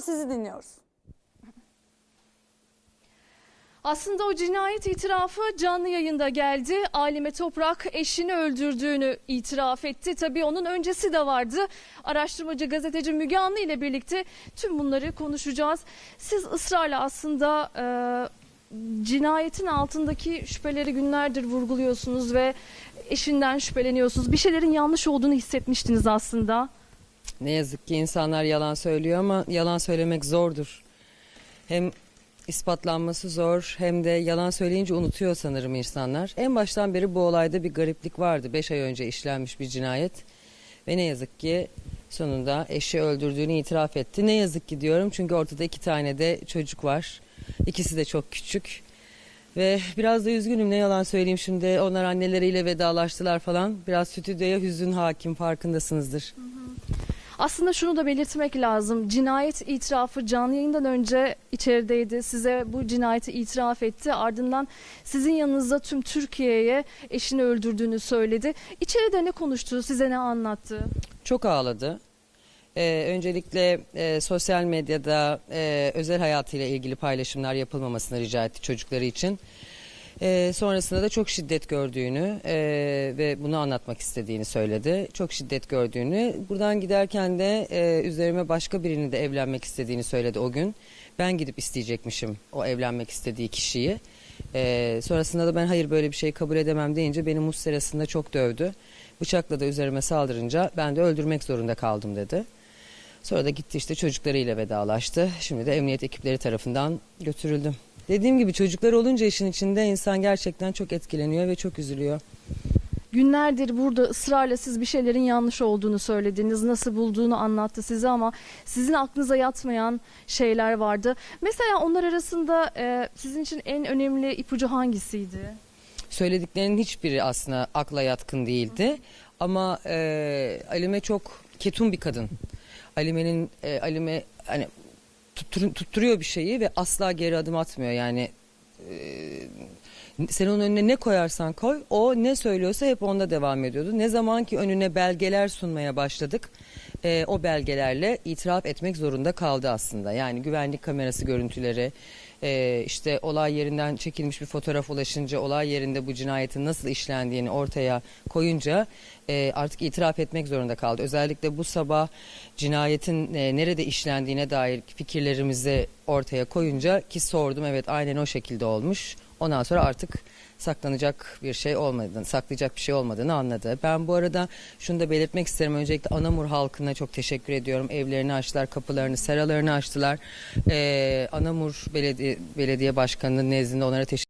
Sizi dinliyoruz. Aslında o cinayet itirafı canlı yayında geldi. Alime Toprak eşini öldürdüğünü itiraf etti. Tabii onun öncesi de vardı. Araştırmacı gazeteci Müge Anlı ile birlikte tüm bunları konuşacağız. Siz ısrarla aslında e, cinayetin altındaki şüpheleri günlerdir vurguluyorsunuz ve eşinden şüpheleniyorsunuz. Bir şeylerin yanlış olduğunu hissetmiştiniz aslında. Ne yazık ki insanlar yalan söylüyor ama yalan söylemek zordur. Hem ispatlanması zor hem de yalan söyleyince unutuyor sanırım insanlar. En baştan beri bu olayda bir gariplik vardı. Beş ay önce işlenmiş bir cinayet ve ne yazık ki sonunda eşi öldürdüğünü itiraf etti. Ne yazık ki diyorum çünkü ortada iki tane de çocuk var. İkisi de çok küçük. Ve biraz da üzgünüm ne yalan söyleyeyim şimdi onlar anneleriyle vedalaştılar falan. Biraz stüdyoya hüzün hakim farkındasınızdır. Aslında şunu da belirtmek lazım. Cinayet itirafı canlı yayından önce içerideydi. Size bu cinayeti itiraf etti. Ardından sizin yanınızda tüm Türkiye'ye eşini öldürdüğünü söyledi. İçeride ne konuştu? Size ne anlattı? Çok ağladı. Ee, öncelikle e, sosyal medyada e, özel hayatıyla ilgili paylaşımlar yapılmamasını rica etti çocukları için. Ee, sonrasında da çok şiddet gördüğünü e, ve bunu anlatmak istediğini söyledi. Çok şiddet gördüğünü. Buradan giderken de e, üzerime başka birini de evlenmek istediğini söyledi o gün. Ben gidip isteyecekmişim o evlenmek istediği kişiyi. Ee, sonrasında da ben hayır böyle bir şey kabul edemem deyince beni muz serasında çok dövdü. Bıçakla da üzerime saldırınca ben de öldürmek zorunda kaldım dedi. Sonra da gitti işte çocuklarıyla vedalaştı. Şimdi de emniyet ekipleri tarafından götürüldüm. Dediğim gibi çocuklar olunca işin içinde insan gerçekten çok etkileniyor ve çok üzülüyor. Günlerdir burada ısrarla siz bir şeylerin yanlış olduğunu söylediniz. Nasıl bulduğunu anlattı size ama sizin aklınıza yatmayan şeyler vardı. Mesela onlar arasında e, sizin için en önemli ipucu hangisiydi? Söylediklerinin hiçbiri aslında akla yatkın değildi. Ama e, Alime çok ketum bir kadın. Alime'nin e, Alime hani tuttur- tutturuyor bir şeyi ve asla geri adım atmıyor. Yani sen onun önüne ne koyarsan koy o ne söylüyorsa hep onda devam ediyordu. Ne zaman ki önüne belgeler sunmaya başladık e, o belgelerle itiraf etmek zorunda kaldı aslında. Yani güvenlik kamerası görüntüleri e, işte olay yerinden çekilmiş bir fotoğraf ulaşınca olay yerinde bu cinayetin nasıl işlendiğini ortaya koyunca e, artık itiraf etmek zorunda kaldı. Özellikle bu sabah cinayetin e, nerede işlendiğine dair fikirlerimizi ortaya koyunca ki sordum evet aynen o şekilde olmuş. Ondan sonra artık saklanacak bir şey olmadığını, saklayacak bir şey olmadığını anladı. Ben bu arada şunu da belirtmek isterim. Öncelikle Anamur halkına çok teşekkür ediyorum. Evlerini açtılar, kapılarını, seralarını açtılar. Ee, Anamur Belediye, Belediye Başkanı'nın nezdinde onlara teşekkür